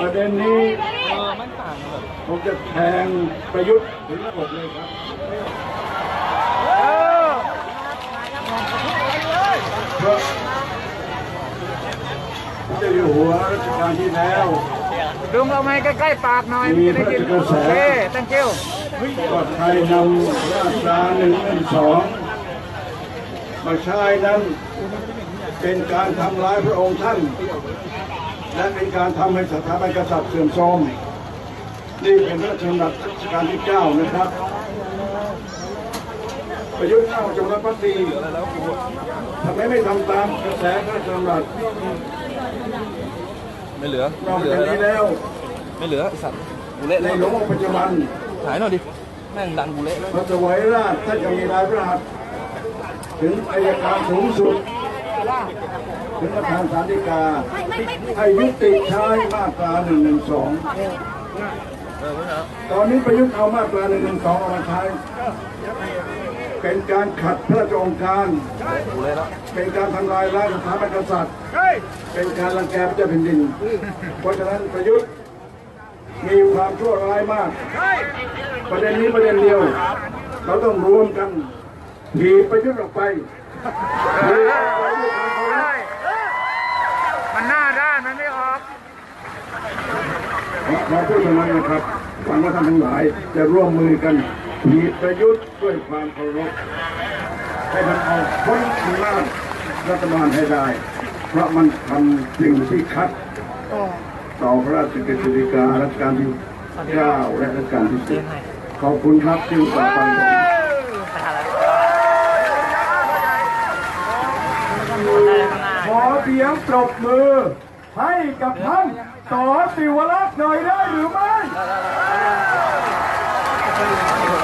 ประเด็นนี้เออมันต่างแบบผมจะแทงประยุทธ์ถึงระบบเลยครับเพราะพระเจ้าอยู่หัวรัชกาลที่แล้วดึงเราไม้ใกล้ๆปากหน่อยมันจะได้กินโอเค thank you ก็ไทยนำราชการหนึ่งหนึ่งสองมาใช้นั้นเป็นการทำร้ายพระองค์ท่าน และเป็นการทำให้สถาบันกษัตริย์เสื่อมโทรมนี่เป็นพระราชดำรัสรัชกาลที่เก้านะครับ ประยุทธ์เข้าจงรักภักดีทำไมไม่ทำตามกระแสพระราชดำรัสไม่เหลือ นอกไม่เหลือจากแล้นี้วแล้ว ไม่เหลือไอ้สัตว์กูเละในแล้วหลวงองค์ปัจจุบันถ่ายหน่อยดิ แม่งดันกูเละแล้วพระสวัยราชท่านจะมีรายพระหัตถ์ถึงอายการสูงสุด ถึงประธานศาลฎีกาให้ยุติใช้มาตรา1นึเออไม่เอาตอนนี้ประยุทธ์เอามาตรา1นึเอามาใช้ เป็นการขัดพระราชองค์การ เป็นการทำลายล้างสถาบันกษัตริย์ เป็นการรังแกพระเจ้าแผ่นดิน เพราะฉะนั้นประยุทธ์มีความชั่วร้ายมาก ประเด็นนี้ประเด็นเดียว เราต้องรวมกันถีประยุทธ์ออกไปเฮ้ยามเคารพ มันหน้าด้านมันไม่ออก ขอพูดตรงนั้นนะครับหวังว่าท่านทั้งหลายจะร่วมมือกันถีประยุทธ์ด้วยความเคารพให้มันออกพ้นอำนาจรัฐบาลให้ได้ เพราะมันทำสิ่งที่คัดต่อพระราชกฤษฎีการัชกาลที่เก้าและรัชกาลที่สิบขอบคุณครับที่อุตส่าห์ฟังผมขอเสียงปรบมือ ให้กับท่านต่อสิวรักษ์หน่อยได้ห